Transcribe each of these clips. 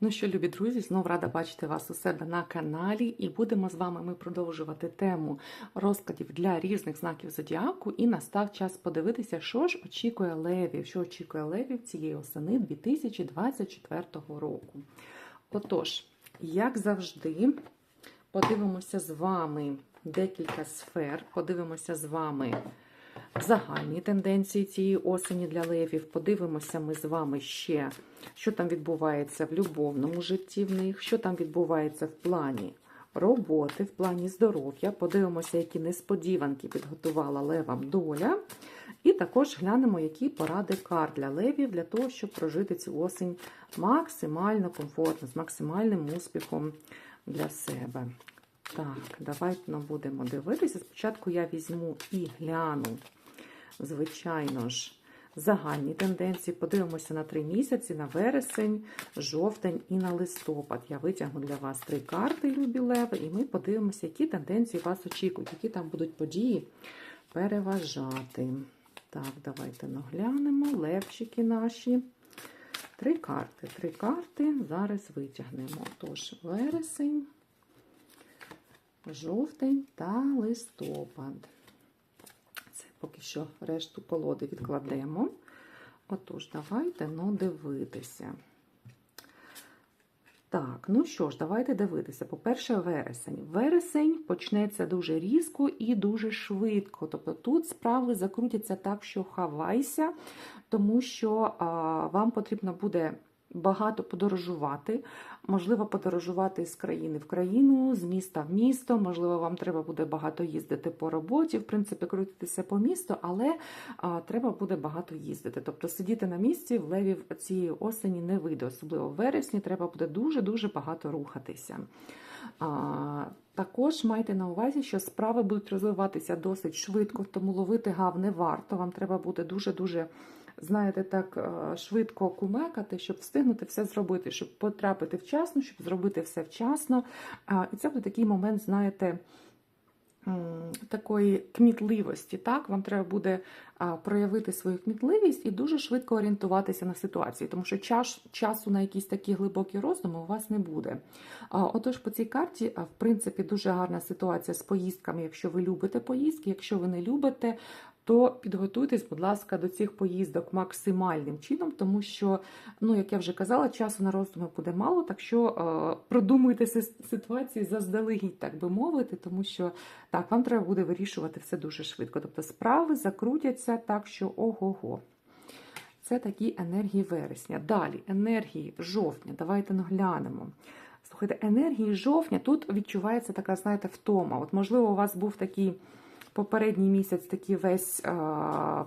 Ну що, любі друзі, знов рада бачити вас у себе на каналі, і будемо з вами ми продовжувати тему розкладів для різних знаків зодіаку. І настав час подивитися, що ж очікує левів, що очікує левів цієї осени 2024 року. Отож, як завжди, подивимося з вами декілька сфер, подивимося з вами загальні тенденції цієї осені для левів. Подивимося ми з вами ще, що там відбувається в любовному житті в них, що там відбувається в плані роботи, в плані здоров'я. Подивимося, які несподіванки підготувала левам доля. І також глянемо, які поради карт для левів для того, щоб прожити цю осінь максимально комфортно, з максимальним успіхом для себе. Так, давайте будемо дивитися. Спочатку я візьму і гляну, звичайно ж, загальні тенденції. Подивимося на три місяці, на вересень, жовтень і на листопад. Я витягну для вас три карти, любі леви, і ми подивимося, які тенденції вас очікують, які там будуть події переважати. Так, давайте наглянемо. Левчики наші. Три карти. Три карти. Зараз витягнемо. Тож, вересень жовтень та листопад. Поки що решту колоди відкладемо. Отож, давайте ну, дивитися. Так, ну що ж, давайте дивитися. По-перше, вересень. Вересень почнеться дуже різко і дуже швидко. Тобто тут справи закрутяться так, що хавайся, тому що а, вам потрібно буде багато подорожувати. Можливо, подорожувати з країни в країну, з міста в місто. Можливо, вам треба буде багато їздити по роботі, в принципі, крутитися по місту, але а, треба буде багато їздити. Тобто сидіти на місці в левів цієї осені не вийде, особливо в вересні, треба буде дуже-дуже багато рухатися. А, також майте на увазі, що справи будуть розвиватися досить швидко, тому ловити гав не варто. Вам треба буде дуже-дуже знаєте, так швидко кумекати, щоб встигнути все зробити, щоб потрапити вчасно, щоб зробити все вчасно. І це буде такий момент, знаєте, такої кмітливості. Так, Вам треба буде проявити свою кмітливість і дуже швидко орієнтуватися на ситуації, тому що час, часу на якісь такі глибокі роздуми у вас не буде. Отож, по цій карті, в принципі, дуже гарна ситуація з поїздками, якщо ви любите поїздки, якщо ви не любите, то підготуйтесь, будь ласка, до цих поїздок максимальним чином, тому що, ну, як я вже казала, часу на роздуми буде мало, так що е, продумуйте ситуації заздалегідь, так би мовити, тому що так, вам треба буде вирішувати все дуже швидко. Тобто справи закрутяться так, що ого-го. Це такі енергії вересня. Далі, енергії жовтня. Давайте наглянемо. Слухайте, енергії жовтня тут відчувається така, знаєте, втома. От, можливо, у вас був такий попередній місяць такий весь е,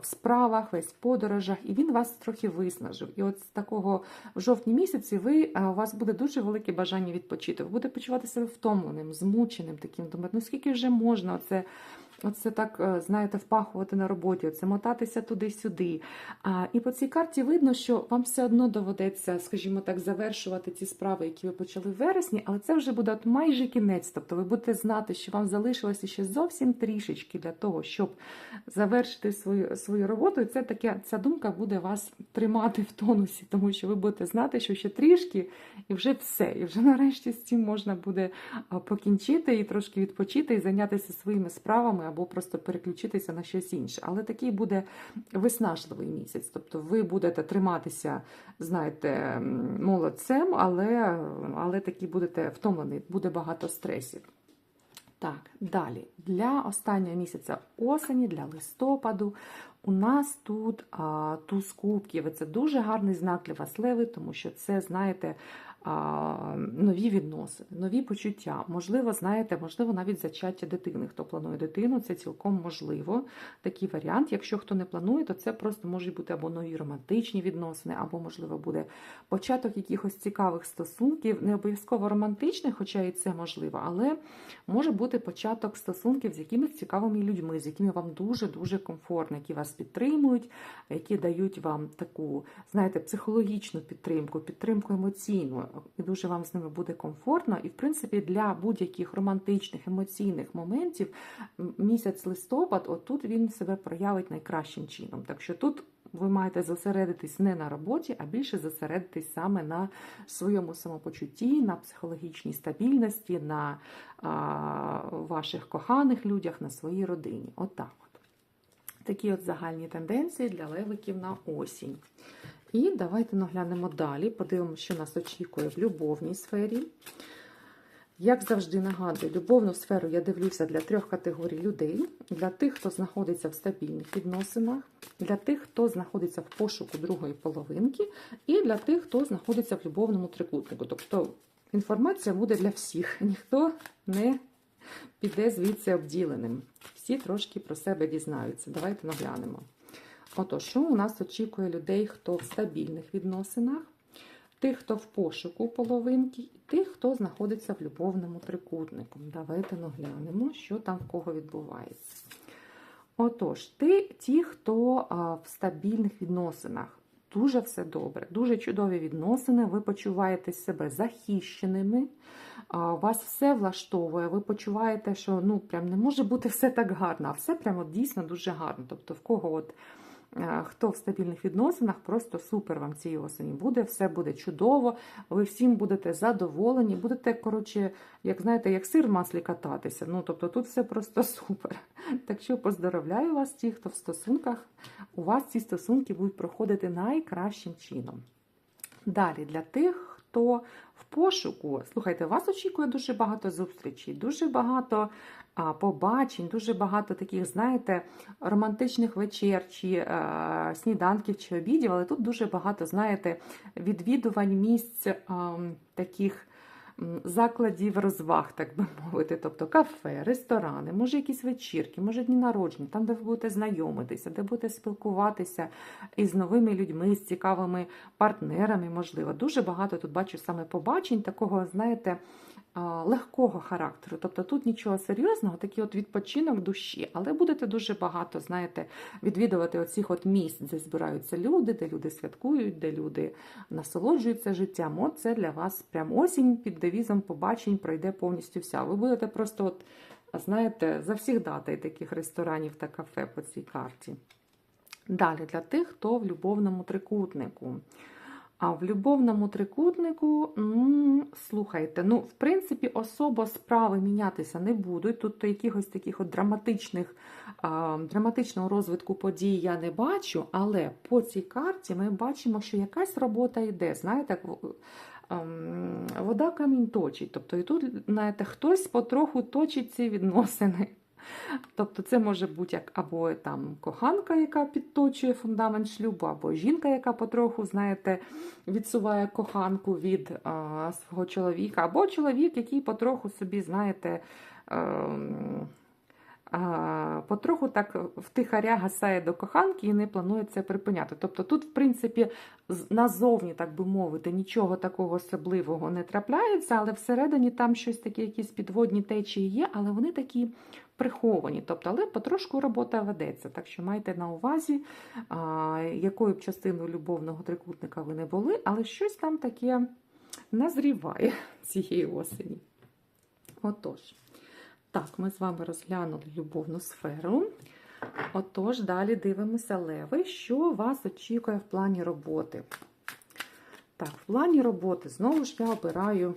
в справах, весь в подорожах, і він вас трохи виснажив. І от з такого в жовтні місяці ви, у вас буде дуже велике бажання відпочити. Ви будете себе втомленим, змученим таким. Думати, ну скільки вже можна оце Оце так, е, знаєте, впахувати на роботі, оце мотатися туди-сюди. І по цій карті видно, що вам все одно доведеться, скажімо так, завершувати ті справи, які ви почали в вересні, але це вже буде от майже кінець. Тобто ви будете знати, що вам залишилося ще зовсім трішечки для того, щоб завершити свою свою роботу. І це таке, ця думка буде вас тримати в тонусі, тому що ви будете знати, що ще трішки, і вже все. І вже нарешті з цим можна буде покінчити і трошки відпочити, і зайнятися своїми справами або просто переключитися на щось інше. Але такий буде виснажливий місяць. Тобто ви будете триматися, знаєте, молодцем, але, але такі будете втомлені, буде багато стресів. Так, далі. Для останнього місяця осені, для листопаду, у нас тут а, туз кубків. Це дуже гарний знак для вас, леви, тому що це, знаєте, нові відносини, нові почуття. Можливо, знаєте, можливо, навіть зачаття дитини. Хто планує дитину, це цілком можливо. Такий варіант. Якщо хто не планує, то це просто можуть бути або нові романтичні відносини, або, можливо, буде початок якихось цікавих стосунків, не обов'язково романтичних, хоча і це можливо, але може бути початок стосунків з якимись цікавими людьми, з якими вам дуже-дуже комфортно, які вас підтримують, які дають вам таку, знаєте, психологічну підтримку, підтримку емоційну, і дуже вам з ними буде комфортно. І, в принципі, для будь-яких романтичних емоційних моментів місяць листопад, отут він себе проявить найкращим чином. Так що тут ви маєте зосередитись не на роботі, а більше зосередитись саме на своєму самопочутті, на психологічній стабільності, на а, ваших коханих людях, на своїй родині. Отак от. Такі от загальні тенденції для левиків на осінь. І давайте наглянемо далі, подивимося, що нас очікує в любовній сфері. Як завжди нагадую, любовну сферу я дивлюся для трьох категорій людей: для тих, хто знаходиться в стабільних відносинах, для тих, хто знаходиться в пошуку другої половинки, і для тих, хто знаходиться в любовному трикутнику. Тобто інформація буде для всіх, ніхто не піде звідси обділеним. Всі трошки про себе дізнаються. Давайте наглянемо. Отож, що у нас очікує людей, хто в стабільних відносинах, тих, хто в пошуку половинки, і тих, хто знаходиться в любовному трикутнику. Давайте наглянемо, що там в кого відбувається. Отож, ти, ті, хто а, в стабільних відносинах, дуже все добре, дуже чудові відносини, ви почуваєте себе захищеними, а, вас все влаштовує, ви почуваєте, що ну, прям не може бути все так гарно, а все прямо дійсно дуже гарно. Тобто, в кого от. Е, Хто в стабільних відносинах, просто супер вам цієї осені буде, все буде чудово, ви всім будете задоволені, будете, коротше, як знаєте, як сир в маслі кататися. Ну, тобто тут все просто супер. Так що поздоровляю вас, ті, хто в стосунках, у вас ці стосунки будуть проходити найкращим чином. Далі, для тих, хто в пошуку, слухайте, вас очікує дуже багато зустрічей, дуже багато а, побачень, дуже багато таких, знаєте, романтичних вечер чи а, сніданків чи обідів, але тут дуже багато, знаєте, відвідувань місць а, таких закладів розваг, так би мовити, тобто кафе, ресторани, може якісь вечірки, може дні народження, там, де ви будете знайомитися, де будете спілкуватися із новими людьми, з цікавими партнерами, можливо. Дуже багато тут бачу саме побачень, такого, знаєте, легкого характеру. Тобто тут нічого серйозного, такий от відпочинок душі, але будете дуже багато, знаєте, відвідувати оцих от місць, де збираються люди, де люди святкують, де люди насолоджуються життям. От це для вас прям осінь під девізом побачень пройде повністю вся. Ви будете просто, от, знаєте, завсігдати таких ресторанів та кафе по цій карті. Далі для тих, хто в любовному трикутнику. А в любовному трикутнику, слухайте, ну, в принципі, особо справи мінятися не будуть. Тут якихось таких от драматичних, а, драматичного розвитку подій я не бачу, але по цій карті ми бачимо, що якась робота йде. Знаєте, ем, вода камінь точить. Тобто, і тут, знаєте, хтось потроху точить ці відносини. Тобто це може бути як або там коханка, яка підточує фундамент шлюбу, або жінка, яка потроху, знаєте, відсуває коханку від а, свого чоловіка, або чоловік, який потроху собі, знаєте, ем, а, потроху так втихаря гасає до коханки і не планує це припиняти. Тобто тут, в принципі, назовні, так би мовити, нічого такого особливого не трапляється, але всередині там щось таке, якісь підводні течії є, але вони такі приховані. Тобто, але потрошку робота ведеться. Так що майте на увазі, якою б частиною любовного трикутника ви не були, але щось там таке назріває цієї осені. Отож. Так, ми з вами розглянули любовну сферу. Отож, далі дивимося леви, що вас очікує в плані роботи. Так, в плані роботи знову ж я обираю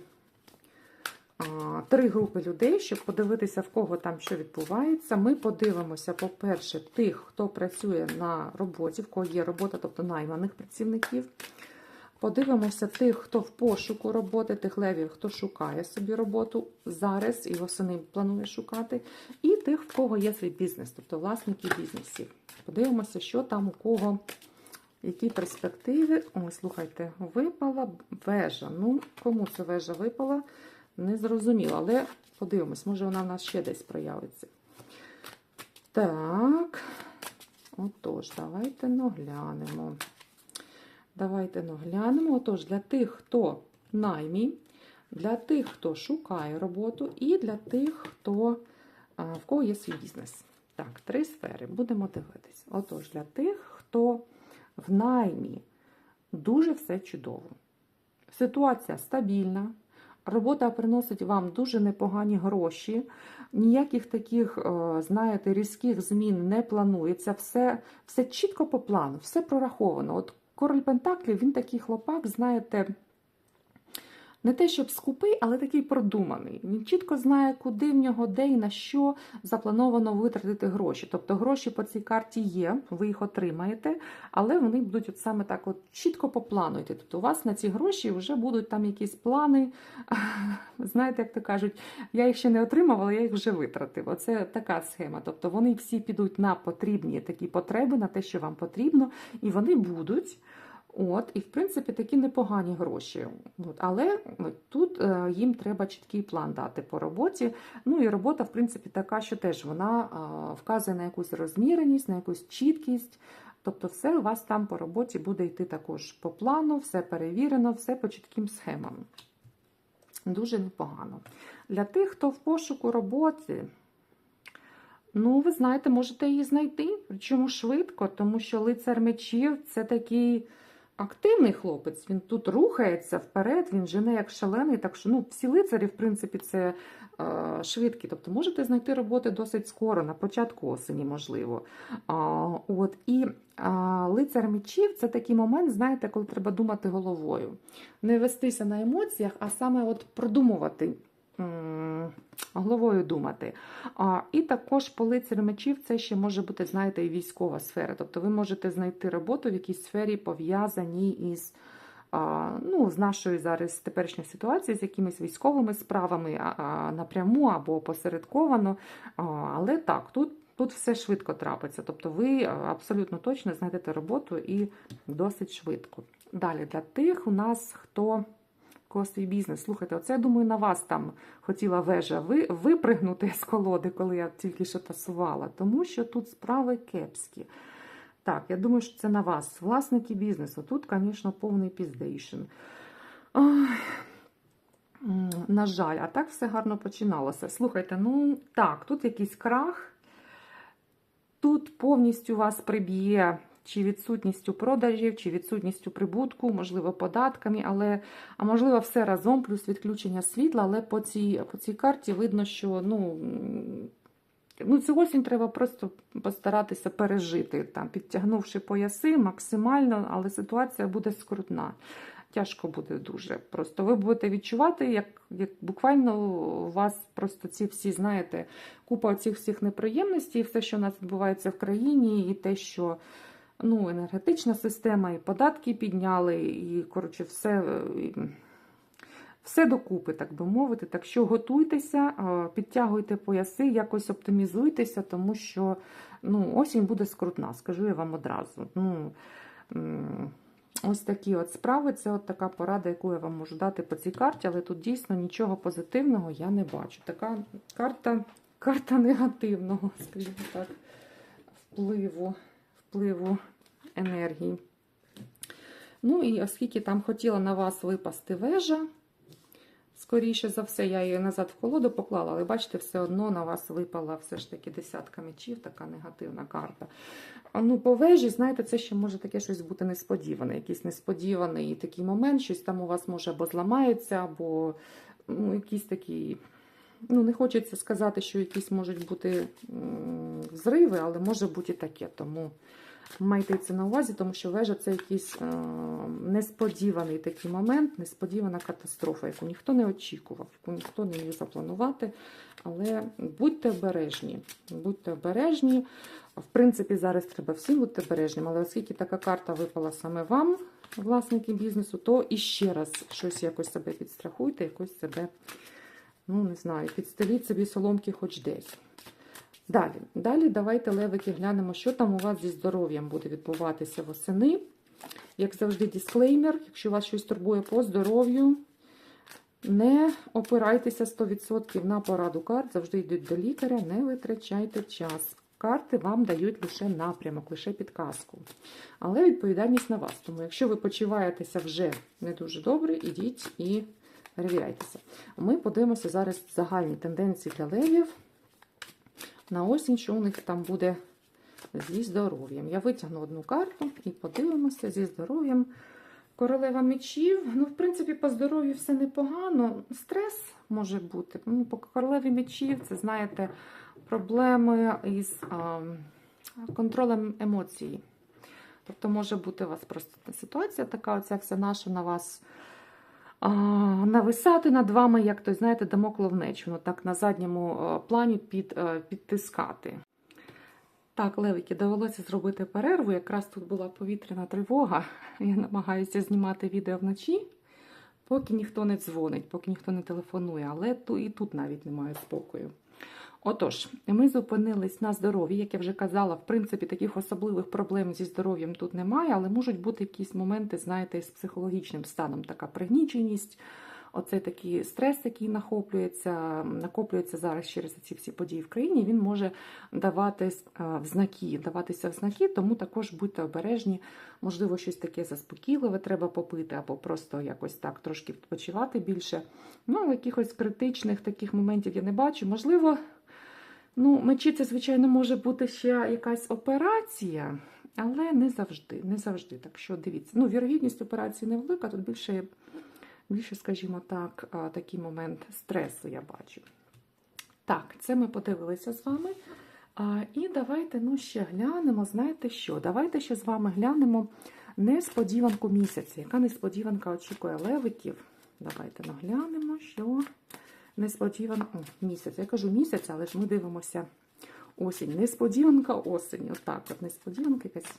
три групи людей, щоб подивитися, в кого там що відбувається. Ми подивимося, по-перше, тих, хто працює на роботі, в кого є робота, тобто найманих працівників. Подивимося тих, хто в пошуку роботи, тих левів, хто шукає собі роботу зараз і восени планує шукати, і тих, в кого є свій бізнес, тобто власники бізнесів. Подивимося, що там у кого, які перспективи. Ой, слухайте, випала вежа. Ну, кому ця вежа випала, не зрозуміло, але подивимось, може вона в нас ще десь проявиться. Так, отож, давайте наглянемо. Давайте наглянемо. Отож, для тих, хто наймі, для тих, хто шукає роботу, і для тих, хто, в кого є свій бізнес. Так, три сфери. Будемо дивитись. Отож, для тих, хто в наймі дуже все чудово. Ситуація стабільна, робота приносить вам дуже непогані гроші, ніяких таких, е, знаєте, різких змін не планується. Все, все чітко по плану, все прораховано. От король Пентаклів, він такий хлопак, знаєте, не те, щоб скупий, але такий продуманий. Він чітко знає, куди в нього, де і на що заплановано витратити гроші. Тобто гроші по цій карті є, ви їх отримаєте, але вони будуть от саме так от чітко по плану йти. Тобто у вас на ці гроші вже будуть там якісь плани. Знаєте, як то кажуть, я їх ще не отримувала, я їх вже витратив. Оце така схема. Тобто вони всі підуть на потрібні такі потреби, на те, що вам потрібно, і вони будуть. От, і в принципі такі непогані гроші. От, але тут е, їм треба чіткий план дати по роботі. Ну і робота, в принципі, така, що теж вона е, вказує на якусь розміреність, на якусь чіткість. Тобто, все у вас там по роботі буде йти також по плану, все перевірено, все по чітким схемам. Дуже непогано. Для тих, хто в пошуку роботи, ну, ви знаєте, можете її знайти, причому швидко, тому що лицар мечів це такий активний хлопець. Він тут рухається вперед, він жене як шалений. Так що ну, всі лицарі, в принципі, це е, швидкі. Тобто можете знайти роботи досить скоро, на початку осені, можливо. А, от, І а, лицар мечів це такий момент, знаєте, коли треба думати головою. Не вестися на емоціях, а саме от продумувати. Головою думати. А, і також по лицарю мечів це ще може бути, знаєте, і військова сфера. Тобто ви можете знайти роботу в якійсь сфері пов'язаній із ну, з нашою зараз теперішньою ситуацією, з якимись військовими справами напряму або посередковано. Але так, тут. Тут все швидко трапиться, тобто ви абсолютно точно знайдете роботу і досить швидко. Далі для тих у нас, хто кого свій бізнес. Слухайте, оце я думаю, на вас там хотіла вежа ви, випригнути з колоди, коли я тільки що тасувала, тому що тут справи кепські. Так, я думаю, що це на вас, власники бізнесу. Тут, звісно, повний піздейшн. На жаль, а так все гарно починалося. Слухайте, ну так, тут якийсь крах, тут повністю вас приб'є чи відсутністю продажів, чи відсутністю прибутку, можливо, податками, але, а можливо, все разом, плюс відключення світла, але по цій, по цій карті видно, що ну, ну, цю осінь треба просто постаратися пережити, там, підтягнувши пояси максимально, але ситуація буде скрутна. Тяжко буде дуже. Просто ви будете відчувати, як, як буквально у вас просто ці всі, знаєте, купа цих всіх неприємностей, все, що у нас відбувається в країні, і те, що ну, енергетична система, і податки підняли, і, коротше, все, все докупи, так би мовити. Так що готуйтеся, підтягуйте пояси, якось оптимізуйтеся, тому що ну, осінь буде скрутна, скажу я вам одразу. Ну, Ось такі от справи. Це от така порада, яку я вам можу дати по цій карті, але тут дійсно нічого позитивного я не бачу. Така карта, карта негативного, скажімо так, впливу, впливу енергії. Ну і оскільки там хотіла на вас випасти вежа, скоріше за все, я її назад в колоду поклала, але бачите, все одно на вас випала все ж таки десятка мечів, така негативна карта. Ну, по вежі, знаєте, це ще може таке щось бути несподіване, якийсь несподіваний такий момент, щось там у вас може або зламається, або ну, якийсь такий. Ну, не хочеться сказати, що якісь можуть бути взриви, але може бути і таке. Тому майте це на увазі, тому що вежа це якийсь е, несподіваний такий момент, несподівана катастрофа, яку ніхто не очікував, яку ніхто не міг запланувати. Але будьте обережні. Будьте обережні. В принципі, зараз треба всім бути обережним, але оскільки така карта випала саме вам, власники бізнесу, то іще раз щось якось себе підстрахуйте, якось себе, ну не знаю, підстеліть собі соломки хоч десь. Далі, далі давайте, левики, глянемо, що там у вас зі здоров'ям буде відбуватися восени. Як завжди, дисклеймер, якщо вас щось турбує по здоров'ю, не опирайтеся 100% на пораду карт, завжди йдуть до лікаря, не витрачайте час. Карти вам дають лише напрямок, лише підказку. Але відповідальність на вас. Тому, якщо ви почуваєтеся вже не дуже добре, ідіть і перевіряйтеся. Ми подивимося зараз загальні тенденції для левів на осінь, що у них там буде зі здоров'ям. Я витягну одну карту і подивимося зі здоров'ям. Королева мечів. Ну, в принципі, по здоров'ю все непогано. Стрес може бути. Ну, по королеві мечів, це, знаєте, проблеми із а, контролем емоцій. Тобто, може бути у вас просто ситуація така, оця вся наша на вас нависати над вами, як то, знаєте, дамоклов меч, воно так на задньому плані під, підтискати. Так, левики, довелося зробити перерву. Якраз тут була повітряна тривога. Я намагаюся знімати відео вночі, поки ніхто не дзвонить, поки ніхто не телефонує, але і тут навіть немає спокою. Отож, ми зупинились на здоров'ї, як я вже казала, в принципі, таких особливих проблем зі здоров'ям тут немає, але можуть бути якісь моменти, знаєте, з психологічним станом, така пригніченість. Оцей такий стрес, який нахоплюється, накоплюється зараз через ці всі події в країні, він може давати в знаки, даватися в знаки, тому також будьте обережні, можливо, щось таке заспокійливе треба попити, або просто якось так трошки відпочивати більше. Ну, якихось критичних таких моментів я не бачу. Можливо, ну, мечі це, звичайно, може бути ще якась операція, але не завжди. не завжди. Так що дивіться, ну, вірогідність операції невелика, тут більше. Більше, скажімо так, такий момент стресу я бачу. Так, це ми подивилися з вами. І давайте ну, ще глянемо, знаєте що? Давайте ще з вами глянемо несподіванку місяця. Яка несподіванка очікує левиків? Давайте наглянемо, що несподіванка місяць. Я кажу місяць, але ж ми дивимося осінь. Несподіванка осінь. Отак, от несподіванка якась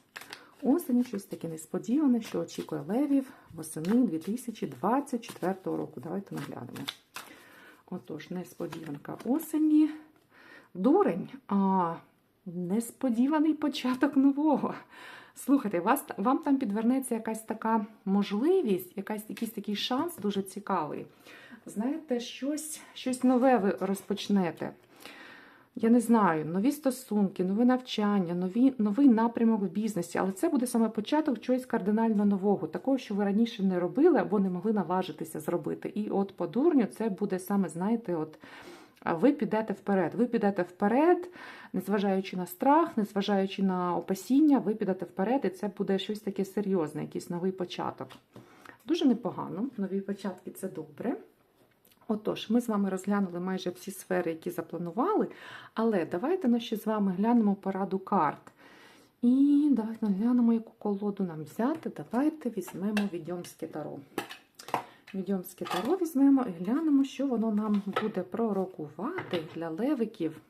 осені, щось таке несподіване, що очікує левів восени 2024 року. Давайте наглянемо. Отож, несподіванка осені. Дурень, а несподіваний початок нового. Слухайте, вас, вам там підвернеться якась така можливість, якась, якийсь такий шанс дуже цікавий. Знаєте, щось, щось нове ви розпочнете я не знаю, нові стосунки, нове навчання, нові, новий напрямок в бізнесі, але це буде саме початок чогось кардинально нового, такого, що ви раніше не робили або не могли наважитися зробити. І от по дурню це буде саме, знаєте, от. Ви підете вперед. Ви підете вперед, незважаючи на страх, незважаючи на опасіння, ви підете вперед, і це буде щось таке серйозне, якийсь новий початок. Дуже непогано. Нові початки це добре. Отож, ми з вами розглянули майже всі сфери, які запланували, але давайте ми ще з вами глянемо пораду карт. І давайте глянемо, яку колоду нам взяти. Давайте візьмемо відьомське таро. Відьомське таро візьмемо і глянемо, що воно нам буде пророкувати для левиків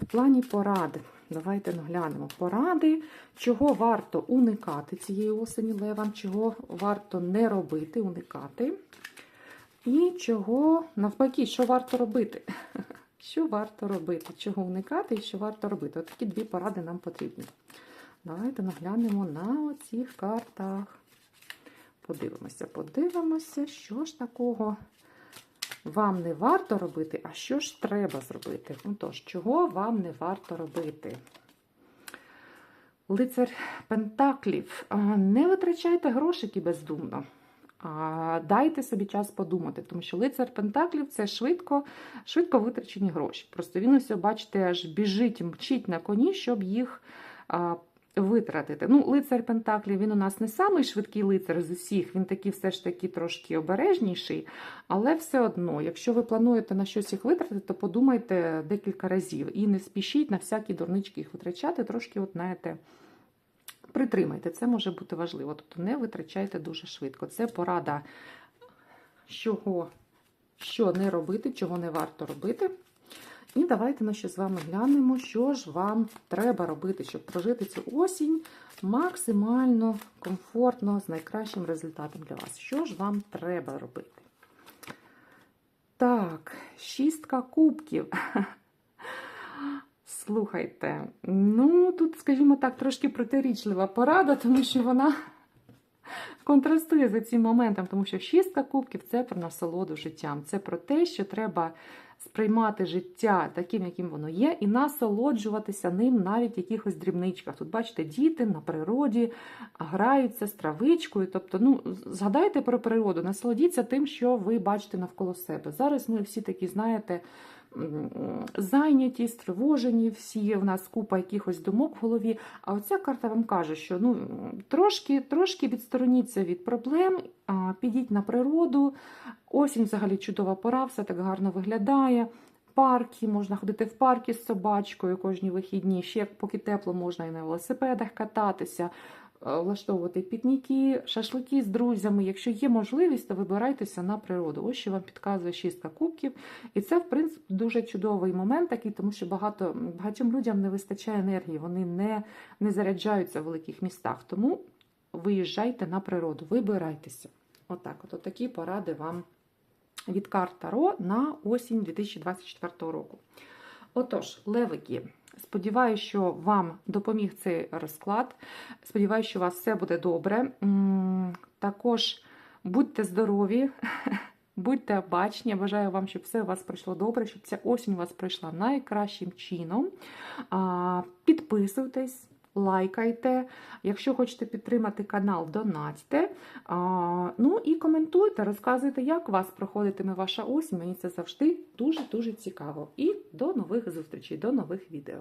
в плані поради. Давайте глянемо поради, чого варто уникати цієї осені левам, чого варто не робити, уникати. І чого, навпаки, що варто робити? Що варто робити? Чого уникати і що варто робити? От такі дві поради нам потрібні. Давайте наглянемо на оцих картах. Подивимося, подивимося, що ж такого вам не варто робити, а що ж треба зробити. Ну тож, чого вам не варто робити? Лицар Пентаклів. Не витрачайте грошики бездумно. Дайте собі час подумати, тому що лицар Пентаклів це швидко швидко витрачені гроші. Просто він ось, бачите, аж біжить, мчить на коні, щоб їх витратити. Ну, Лицар Пентаклів він у нас не самий швидкий лицар з усіх, він такий все ж таки трошки обережніший. Але все одно, якщо ви плануєте на щось їх витратити, то подумайте декілька разів і не спішіть на всякі дурнички їх витрачати, трошки, от, знаєте, притримайте, це може бути важливо. Тобто не витрачайте дуже швидко. Це порада, чого, що не робити, чого не варто робити. І давайте ми ще з вами глянемо, що ж вам треба робити, щоб прожити цю осінь максимально комфортно, з найкращим результатом для вас. Що ж вам треба робити? Так, шістка кубків. Слухайте, ну тут, скажімо так, трошки протирічлива порада, тому що вона контрастує за цим моментом, тому що шістка кубків це про насолоду життям. Це про те, що треба сприймати життя таким, яким воно є, і насолоджуватися ним навіть в якихось дрібничках. Тут, бачите, діти на природі граються з травичкою. Тобто, ну, згадайте про природу, насолодіться тим, що ви бачите навколо себе. Зараз ми всі такі, знаєте, зайняті, стривожені, всі в нас купа якихось думок в голові. А оця карта вам каже, що ну, трошки, трошки відстороніться від проблем, підіть на природу. Осінь взагалі чудова пора, все так гарно виглядає. Парки, можна ходити в парки з собачкою кожні вихідні. Ще поки тепло, можна і на велосипедах кататися, влаштовувати пікніки, шашлики з друзями. Якщо є можливість, то вибирайтеся на природу. Ось що вам підказує шістка кубків. І це, в принципі, дуже чудовий момент такий, тому що багато, багатьом людям не вистачає енергії, вони не, не заряджаються в великих містах. Тому виїжджайте на природу, вибирайтеся. Отак, от, от такі поради вам від карт Таро на осінь 2024 року. Отож, левики, сподіваюся, що вам допоміг цей розклад. Сподіваюся, що у вас все буде добре. Також будьте здорові, будьте бачні. Я бажаю вам, щоб все у вас пройшло добре, щоб ця осінь у вас пройшла найкращим чином. Підписуйтесь. Лайкайте, якщо хочете підтримати канал, донатьте. Ну і коментуйте, розказуйте, як у вас проходитиме ваша осінь. Мені це завжди дуже-дуже цікаво. І до нових зустрічей, до нових відео.